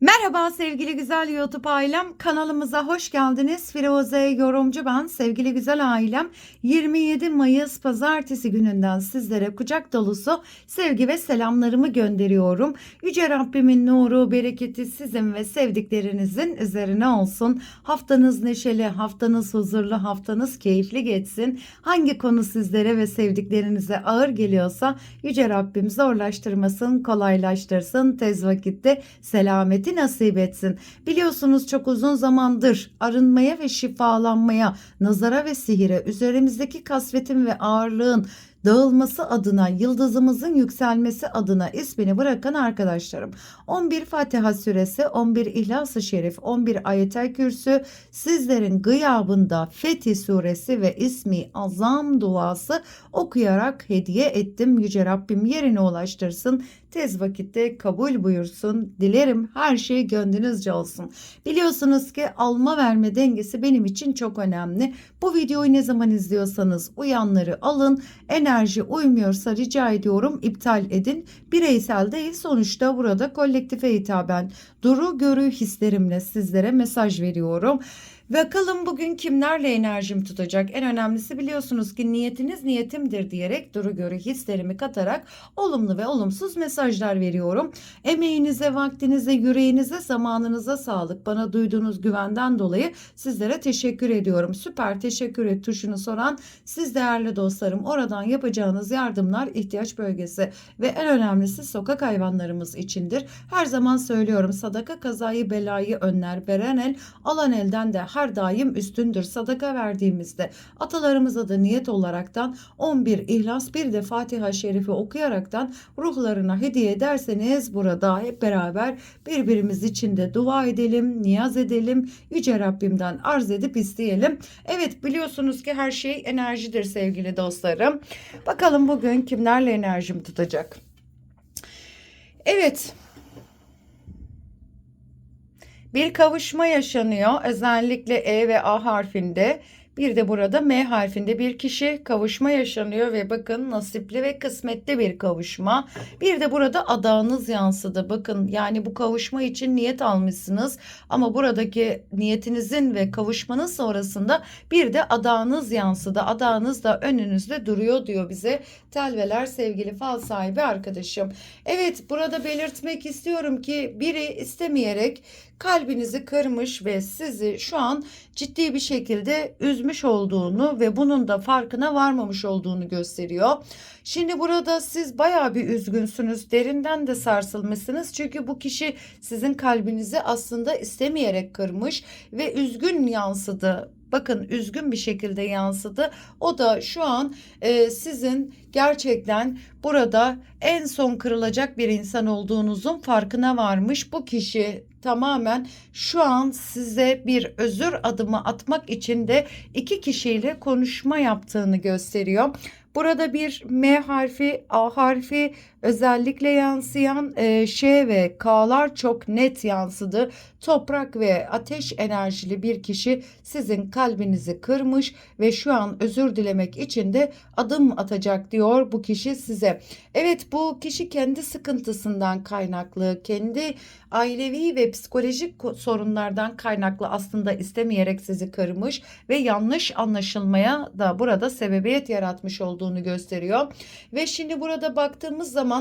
Merhaba sevgili güzel YouTube ailem. Kanalımıza hoş geldiniz. Firuze yorumcu ben. Sevgili güzel ailem 27 Mayıs pazartesi gününden sizlere kucak dolusu sevgi ve selamlarımı gönderiyorum. Yüce Rabbimin nuru, bereketi sizin ve sevdiklerinizin üzerine olsun. Haftanız neşeli, haftanız huzurlu, haftanız keyifli geçsin. Hangi konu sizlere ve sevdiklerinize ağır geliyorsa Yüce Rabbim zorlaştırmasın, kolaylaştırsın. Tez vakitte selameti nasip etsin. Biliyorsunuz çok uzun zamandır arınmaya ve şifalanmaya, nazara ve sihire, üzerimizdeki kasvetin ve ağırlığın dağılması adına, yıldızımızın yükselmesi adına ismini bırakan arkadaşlarım. 11 Fatiha suresi, 11 İhlas-ı Şerif, 11 Ayetel Kürsü sizlerin gıyabında Fetih suresi ve ismi azam duası okuyarak hediye ettim. Yüce Rabbim yerine ulaştırsın. Tez vakitte kabul buyursun. Dilerim her şey gönlünüzce olsun. Biliyorsunuz ki alma verme dengesi benim için çok önemli. Bu videoyu ne zaman izliyorsanız uyanları alın. Enerji uymuyorsa rica ediyorum iptal edin. Bireysel değil sonuçta burada kolektife hitaben duru görü hislerimle sizlere mesaj veriyorum. Bakalım bugün kimlerle enerjim tutacak? En önemlisi biliyorsunuz ki niyetiniz niyetimdir diyerek duru görü hislerimi katarak olumlu ve olumsuz mesajlar veriyorum. Emeğinize, vaktinize, yüreğinize, zamanınıza sağlık. Bana duyduğunuz güvenden dolayı sizlere teşekkür ediyorum. Süper teşekkür et tuşunu soran siz değerli dostlarım. Oradan yapacağınız yardımlar ihtiyaç bölgesi ve en önemlisi sokak hayvanlarımız içindir. Her zaman söylüyorum sadaka kazayı belayı önler. Veren el alan elden de her daim üstündür. Sadaka verdiğimizde atalarımıza da niyet olaraktan 11 İhlas bir de Fatiha Şerifi okuyaraktan ruhlarına hediye ederseniz burada hep beraber birbirimiz için de dua edelim, niyaz edelim, Yüce Rabbimden arz edip isteyelim. Evet biliyorsunuz ki her şey enerjidir sevgili dostlarım. Bakalım bugün kimlerle enerjim tutacak. Evet. Bir kavuşma yaşanıyor. Özellikle E ve A harfinde. Bir de burada M harfinde bir kişi kavuşma yaşanıyor ve bakın nasipli ve kısmetli bir kavuşma. Bir de burada adağınız yansıdı. Bakın yani bu kavuşma için niyet almışsınız ama buradaki niyetinizin ve kavuşmanın sonrasında bir de adağınız yansıdı. Adağınız da önünüzde duruyor diyor bize telveler sevgili fal sahibi arkadaşım. Evet burada belirtmek istiyorum ki biri istemeyerek kalbinizi kırmış ve sizi şu an ciddi bir şekilde üzmüş olduğunu ve bunun da farkına varmamış olduğunu gösteriyor. Şimdi burada siz bayağı bir üzgünsünüz. Derinden de sarsılmışsınız. Çünkü bu kişi sizin kalbinizi aslında istemeyerek kırmış ve üzgün yansıdı. Bakın üzgün bir şekilde yansıdı. O da şu an e, sizin gerçekten burada en son kırılacak bir insan olduğunuzun farkına varmış. Bu kişi tamamen şu an size bir özür adımı atmak için de iki kişiyle konuşma yaptığını gösteriyor. Burada bir M harfi, A harfi özellikle yansıyan e, Ş ve K'lar çok net yansıdı. Toprak ve ateş enerjili bir kişi sizin kalbinizi kırmış ve şu an özür dilemek için de adım atacak diyor bu kişi size. Evet bu kişi kendi sıkıntısından kaynaklı, kendi ailevi ve psikolojik sorunlardan kaynaklı aslında istemeyerek sizi kırmış ve yanlış anlaşılmaya da burada sebebiyet yaratmış olduğunu gösteriyor. Ve şimdi burada baktığımız zaman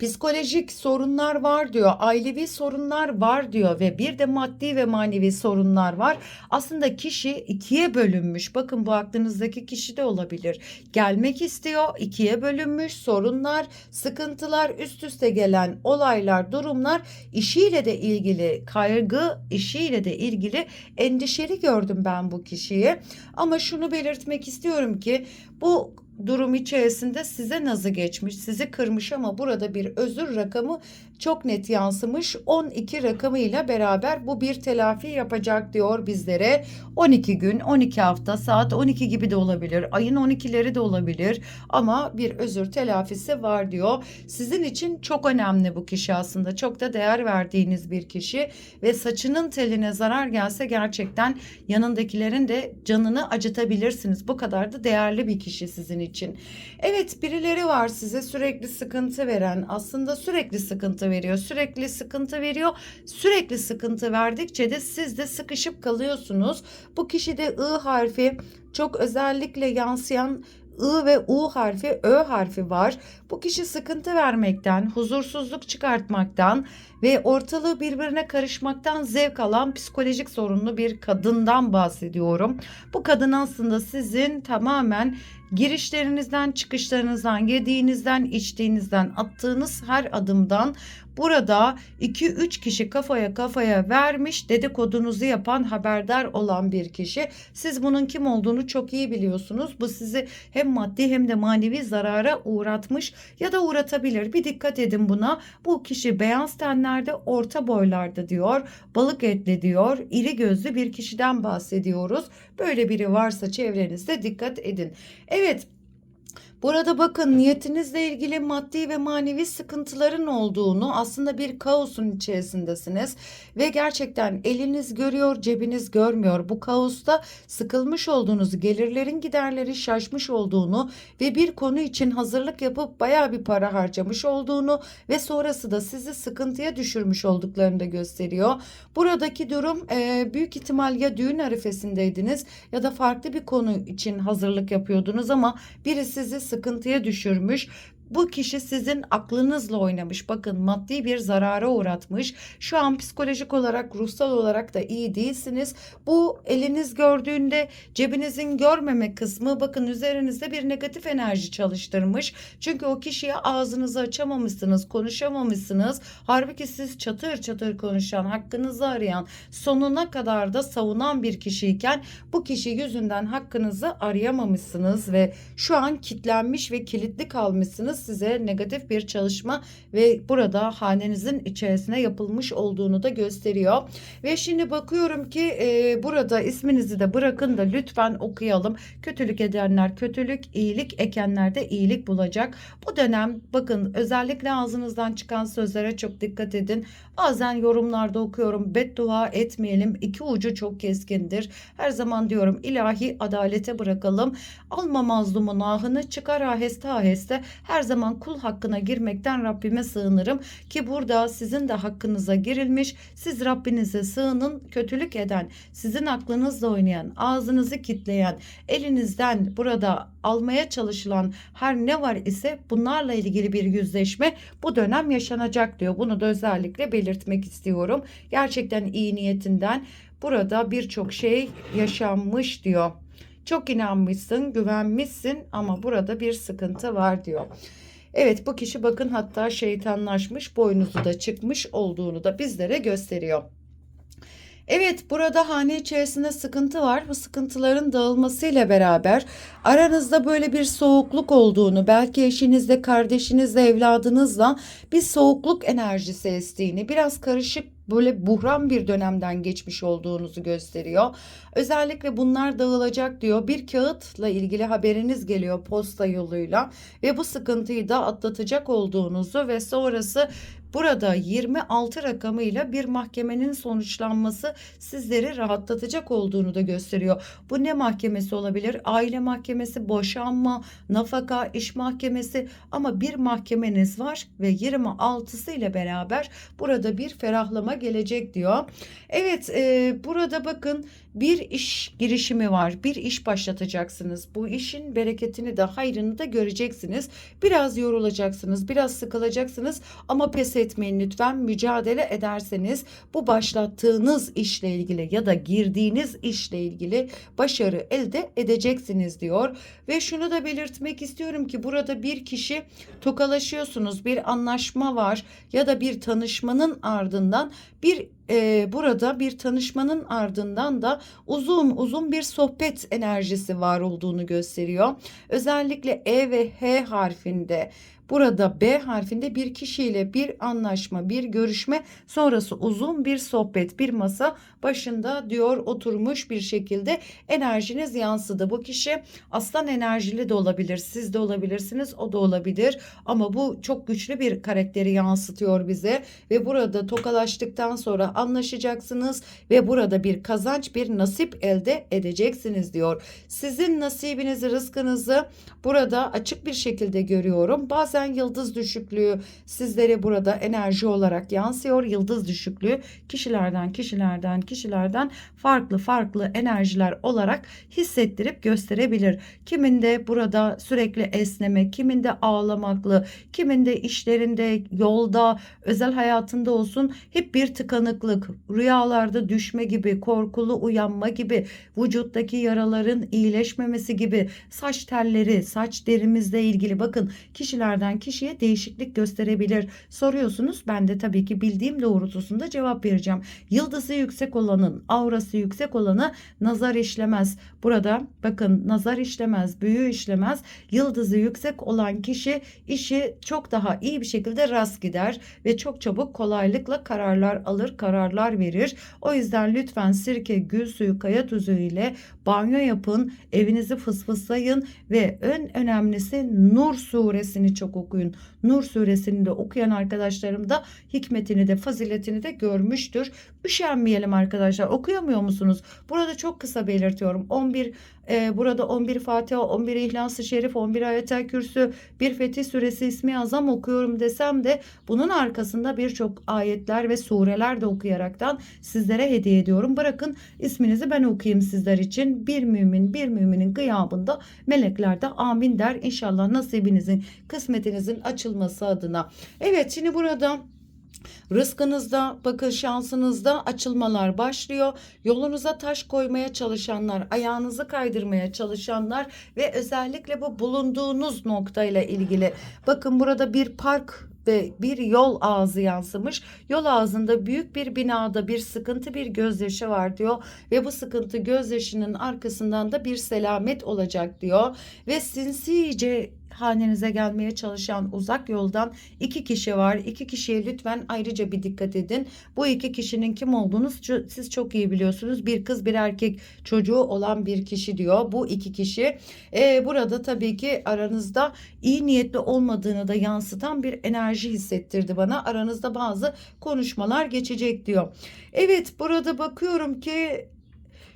psikolojik sorunlar var diyor, ailevi sorunlar var diyor ve bir de maddi ve manevi sorunlar var. Aslında kişi ikiye bölünmüş. Bakın bu aklınızdaki kişi de olabilir. Gelmek istiyor, ikiye bölünmüş sorunlar, sıkıntılar, üst üste gelen olaylar, durumlar işiyle de ilgili kaygı, işiyle de ilgili endişeli gördüm ben bu kişiyi. Ama şunu belirtmek istiyorum ki bu durum içerisinde size nazı geçmiş, sizi kırmış ama burada bir özür rakamı çok net yansımış. 12 rakamıyla beraber bu bir telafi yapacak diyor bizlere. 12 gün, 12 hafta, saat 12 gibi de olabilir. Ayın 12'leri de olabilir ama bir özür telafisi var diyor. Sizin için çok önemli bu kişi aslında. Çok da değer verdiğiniz bir kişi ve saçının teline zarar gelse gerçekten yanındakilerin de canını acıtabilirsiniz. Bu kadar da değerli bir kişi sizin için için. Evet birileri var size sürekli sıkıntı veren aslında sürekli sıkıntı veriyor sürekli sıkıntı veriyor sürekli sıkıntı verdikçe de siz de sıkışıp kalıyorsunuz. Bu kişide I harfi çok özellikle yansıyan I ve U harfi, Ö harfi var. Bu kişi sıkıntı vermekten, huzursuzluk çıkartmaktan ve ortalığı birbirine karışmaktan zevk alan psikolojik sorunlu bir kadından bahsediyorum. Bu kadın aslında sizin tamamen girişlerinizden, çıkışlarınızdan, yediğinizden, içtiğinizden, attığınız her adımdan burada 2-3 kişi kafaya kafaya vermiş dedikodunuzu yapan haberdar olan bir kişi. Siz bunun kim olduğunu çok iyi biliyorsunuz. Bu sizi hem maddi hem de manevi zarara uğratmış ya da uğratabilir. Bir dikkat edin buna. Bu kişi beyaz tenlerde orta boylarda diyor. Balık etli diyor. iri gözlü bir kişiden bahsediyoruz. Böyle biri varsa çevrenizde dikkat edin. Evet it's Burada bakın niyetinizle ilgili maddi ve manevi sıkıntıların olduğunu aslında bir kaosun içerisindesiniz ve gerçekten eliniz görüyor cebiniz görmüyor. Bu kaosta sıkılmış olduğunuzu gelirlerin giderleri şaşmış olduğunu ve bir konu için hazırlık yapıp baya bir para harcamış olduğunu ve sonrası da sizi sıkıntıya düşürmüş olduklarını da gösteriyor. Buradaki durum e, büyük ihtimal ya düğün arifesindeydiniz ya da farklı bir konu için hazırlık yapıyordunuz ama biri sizi sıkıntıya düşürmüş. Bu kişi sizin aklınızla oynamış. Bakın maddi bir zarara uğratmış. Şu an psikolojik olarak, ruhsal olarak da iyi değilsiniz. Bu eliniz gördüğünde cebinizin görmeme kısmı bakın üzerinizde bir negatif enerji çalıştırmış. Çünkü o kişiye ağzınızı açamamışsınız, konuşamamışsınız. Halbuki siz çatır çatır konuşan, hakkınızı arayan, sonuna kadar da savunan bir kişiyken bu kişi yüzünden hakkınızı arayamamışsınız ve şu an kitlenmiş ve kilitli kalmışsınız size negatif bir çalışma ve burada hanenizin içerisine yapılmış olduğunu da gösteriyor. Ve şimdi bakıyorum ki e, burada isminizi de bırakın da lütfen okuyalım. Kötülük edenler kötülük, iyilik ekenler de iyilik bulacak. Bu dönem bakın özellikle ağzınızdan çıkan sözlere çok dikkat edin. Bazen yorumlarda okuyorum beddua etmeyelim. İki ucu çok keskindir. Her zaman diyorum ilahi adalete bırakalım. Alma mazlumun ahını çıkar aheste aheste. Her zaman kul hakkına girmekten Rabbime sığınırım ki burada sizin de hakkınıza girilmiş. Siz Rabbinize sığının. Kötülük eden, sizin aklınızla oynayan, ağzınızı kitleyen, elinizden burada almaya çalışılan her ne var ise bunlarla ilgili bir yüzleşme bu dönem yaşanacak diyor. Bunu da özellikle belirtmek istiyorum. Gerçekten iyi niyetinden burada birçok şey yaşanmış diyor. Çok inanmışsın, güvenmişsin ama burada bir sıkıntı var diyor. Evet bu kişi bakın hatta şeytanlaşmış, boynuzu da çıkmış olduğunu da bizlere gösteriyor. Evet burada hane içerisinde sıkıntı var. Bu sıkıntıların dağılmasıyla beraber aranızda böyle bir soğukluk olduğunu, belki eşinizle, kardeşinizle, evladınızla bir soğukluk enerjisi estiğini, biraz karışık böyle buhran bir dönemden geçmiş olduğunuzu gösteriyor. Özellikle bunlar dağılacak diyor. Bir kağıtla ilgili haberiniz geliyor posta yoluyla ve bu sıkıntıyı da atlatacak olduğunuzu ve sonrası Burada 26 rakamıyla bir mahkemenin sonuçlanması sizleri rahatlatacak olduğunu da gösteriyor. Bu ne mahkemesi olabilir? Aile mahkemesi, boşanma, nafaka, iş mahkemesi ama bir mahkemeniz var ve 26'sı ile beraber burada bir ferahlama gelecek diyor. Evet e, burada bakın bir iş girişimi var. Bir iş başlatacaksınız. Bu işin bereketini de hayrını da göreceksiniz. Biraz yorulacaksınız, biraz sıkılacaksınız ama pes etmeyin lütfen. Mücadele ederseniz bu başlattığınız işle ilgili ya da girdiğiniz işle ilgili başarı elde edeceksiniz diyor. Ve şunu da belirtmek istiyorum ki burada bir kişi tokalaşıyorsunuz. Bir anlaşma var ya da bir tanışmanın ardından bir e, burada bir tanışmanın ardından da uzun uzun bir sohbet enerjisi var olduğunu gösteriyor. Özellikle E ve H harfinde burada B harfinde bir kişiyle bir anlaşma, bir görüşme sonrası uzun bir sohbet, bir masa başında diyor oturmuş bir şekilde enerjiniz yansıdı. Bu kişi aslan enerjili de olabilir, siz de olabilirsiniz, o da olabilir ama bu çok güçlü bir karakteri yansıtıyor bize ve burada tokalaştıktan sonra anlaşacaksınız ve burada bir kazanç, bir nasip elde edeceksiniz diyor. Sizin nasibinizi, rızkınızı burada açık bir şekilde görüyorum. Bazen yıldız düşüklüğü sizlere burada enerji olarak yansıyor. Yıldız düşüklüğü kişilerden, kişilerden, kişilerden farklı farklı enerjiler olarak hissettirip gösterebilir. Kiminde burada sürekli esneme, kiminde ağlamaklı, kiminde işlerinde, yolda, özel hayatında olsun hep bir tıkanıklık, rüyalarda düşme gibi, korkulu uyanma gibi, vücuttaki yaraların iyileşmemesi gibi, saç telleri, saç derimizle ilgili bakın kişilerden kişiye değişiklik gösterebilir. Soruyorsunuz ben de tabii ki bildiğim doğrultusunda cevap vereceğim. Yıldızı yüksek olanın, aurası yüksek olanı nazar işlemez. Burada bakın nazar işlemez, büyü işlemez. Yıldızı yüksek olan kişi işi çok daha iyi bir şekilde rast gider ve çok çabuk kolaylıkla kararlar alır, kararlar verir. O yüzden lütfen sirke, gül suyu, kaya tuzu ile banyo yapın, evinizi fısfıslayın ve en önemlisi Nur suresini çok okuyun. Nur suresini de okuyan arkadaşlarım da hikmetini de faziletini de görmüştür. Üşenmeyelim arkadaşlar. Okuyamıyor musunuz? Burada çok kısa belirtiyorum. 11 e, burada 11 Fatiha, 11 İhlas-ı Şerif, 11 Ayetel Kürsü, bir Fetih Suresi ismi azam okuyorum desem de bunun arkasında birçok ayetler ve sureler de okuyaraktan sizlere hediye ediyorum. Bırakın isminizi ben okuyayım sizler için. Bir mümin bir müminin gıyabında melekler de amin der. İnşallah nasibinizin, kısmetinizin açılması adına. Evet şimdi burada Rızkınızda, bakın şansınızda açılmalar başlıyor. Yolunuza taş koymaya çalışanlar, ayağınızı kaydırmaya çalışanlar ve özellikle bu bulunduğunuz noktayla ilgili. Bakın burada bir park ve bir yol ağzı yansımış. Yol ağzında büyük bir binada bir sıkıntı bir gözyaşı var diyor ve bu sıkıntı gözyaşının arkasından da bir selamet olacak diyor ve sinsice hanenize gelmeye çalışan uzak yoldan iki kişi var. İki kişiye lütfen ayrıca bir dikkat edin. Bu iki kişinin kim olduğunu siz çok iyi biliyorsunuz. Bir kız bir erkek çocuğu olan bir kişi diyor. Bu iki kişi. Ee, burada tabii ki aranızda iyi niyetli olmadığını da yansıtan bir enerji hissettirdi bana. Aranızda bazı konuşmalar geçecek diyor. Evet burada bakıyorum ki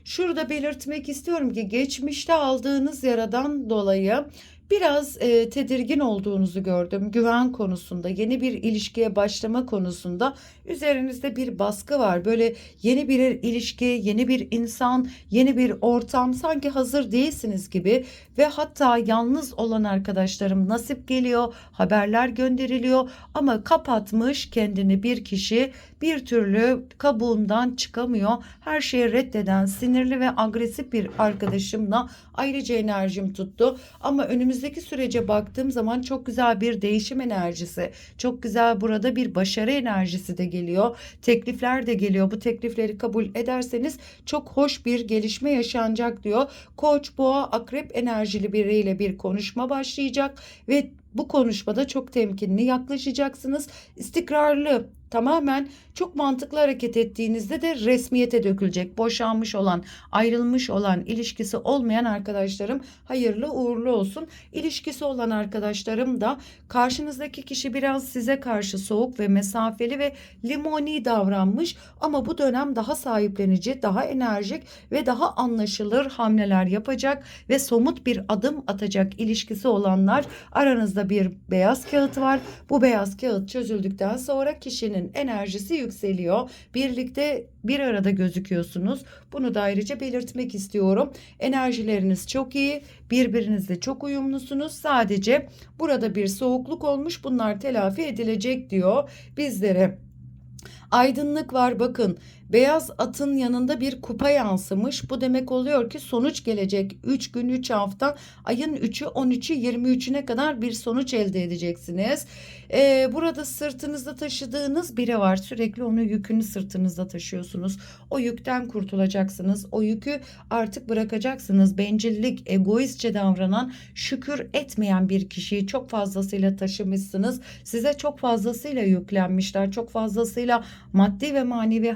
şurada belirtmek istiyorum ki geçmişte aldığınız yaradan dolayı biraz e, tedirgin olduğunuzu gördüm. Güven konusunda, yeni bir ilişkiye başlama konusunda üzerinizde bir baskı var. Böyle yeni bir ilişki, yeni bir insan, yeni bir ortam sanki hazır değilsiniz gibi ve hatta yalnız olan arkadaşlarım nasip geliyor, haberler gönderiliyor ama kapatmış kendini bir kişi bir türlü kabuğundan çıkamıyor. Her şeyi reddeden sinirli ve agresif bir arkadaşımla ayrıca enerjim tuttu. Ama önümüzdeki sürece baktığım zaman çok güzel bir değişim enerjisi, çok güzel burada bir başarı enerjisi de geliyor. Teklifler de geliyor. Bu teklifleri kabul ederseniz çok hoş bir gelişme yaşanacak diyor. Koç, boğa, akrep enerjili biriyle bir konuşma başlayacak ve bu konuşmada çok temkinli yaklaşacaksınız. İstikrarlı, tamamen çok mantıklı hareket ettiğinizde de resmiyete dökülecek. Boşanmış olan, ayrılmış olan, ilişkisi olmayan arkadaşlarım hayırlı uğurlu olsun. İlişkisi olan arkadaşlarım da karşınızdaki kişi biraz size karşı soğuk ve mesafeli ve limoni davranmış ama bu dönem daha sahiplenici, daha enerjik ve daha anlaşılır hamleler yapacak ve somut bir adım atacak ilişkisi olanlar aranızda bir beyaz kağıt var. Bu beyaz kağıt çözüldükten sonra kişinin enerjisi yükseliyor. Birlikte bir arada gözüküyorsunuz. Bunu da ayrıca belirtmek istiyorum. Enerjileriniz çok iyi. Birbirinizle çok uyumlusunuz. Sadece burada bir soğukluk olmuş. Bunlar telafi edilecek diyor bizlere. Aydınlık var bakın Beyaz atın yanında bir kupa yansımış. Bu demek oluyor ki sonuç gelecek. 3 gün 3 hafta ayın 3'ü 13'ü 23'üne kadar bir sonuç elde edeceksiniz. Ee, burada sırtınızda taşıdığınız biri var. Sürekli onu yükünü sırtınızda taşıyorsunuz. O yükten kurtulacaksınız. O yükü artık bırakacaksınız. Bencillik, egoistçe davranan, şükür etmeyen bir kişiyi çok fazlasıyla taşımışsınız. Size çok fazlasıyla yüklenmişler. Çok fazlasıyla maddi ve manevi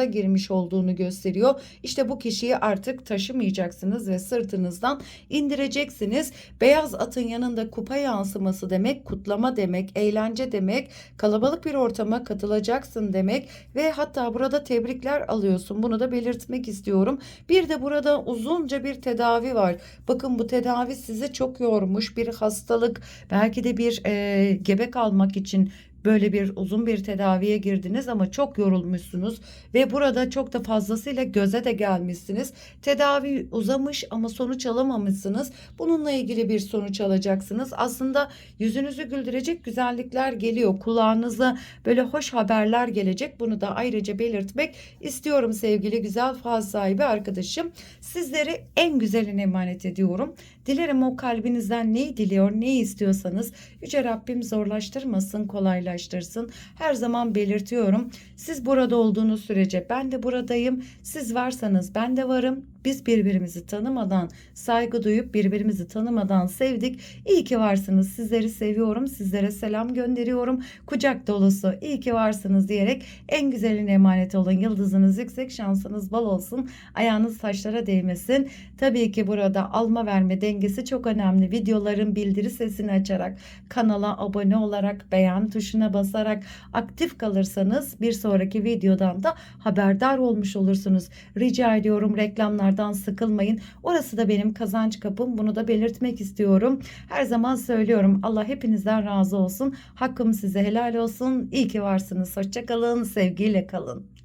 hakkınıza girmiş olduğunu gösteriyor. İşte bu kişiyi artık taşımayacaksınız ve sırtınızdan indireceksiniz. Beyaz atın yanında kupa yansıması demek, kutlama demek, eğlence demek, kalabalık bir ortama katılacaksın demek ve hatta burada tebrikler alıyorsun. Bunu da belirtmek istiyorum. Bir de burada uzunca bir tedavi var. Bakın bu tedavi sizi çok yormuş bir hastalık, belki de bir e, gebe kalmak için böyle bir uzun bir tedaviye girdiniz ama çok yorulmuşsunuz ve burada çok da fazlasıyla göze de gelmişsiniz. Tedavi uzamış ama sonuç alamamışsınız. Bununla ilgili bir sonuç alacaksınız. Aslında yüzünüzü güldürecek güzellikler geliyor. Kulağınıza böyle hoş haberler gelecek. Bunu da ayrıca belirtmek istiyorum sevgili güzel faz sahibi arkadaşım. Sizleri en güzeline emanet ediyorum. Dilerim o kalbinizden neyi diliyor, ne istiyorsanız Yüce Rabbim zorlaştırmasın, kolaylaştırsın. Her zaman belirtiyorum. Siz burada olduğunuz sürece ben de buradayım. Siz varsanız ben de varım. Biz birbirimizi tanımadan, saygı duyup birbirimizi tanımadan sevdik. İyi ki varsınız. Sizleri seviyorum. Sizlere selam gönderiyorum. Kucak dolusu iyi ki varsınız diyerek en güzeline emanet olun. Yıldızınız yüksek, şansınız bol olsun. Ayağınız taşlara değmesin. Tabii ki burada alma verme dengesi çok önemli. Videoların bildiri sesini açarak, kanala abone olarak, beğen tuşuna basarak aktif kalırsanız bir sonraki videodan da haberdar olmuş olursunuz. Rica ediyorum reklamlardan sıkılmayın. Orası da benim kazanç kapım. Bunu da belirtmek istiyorum. Her zaman söylüyorum. Allah hepinizden razı olsun. Hakkım size helal olsun. İyi ki varsınız. Hoşçakalın. Sevgiyle kalın.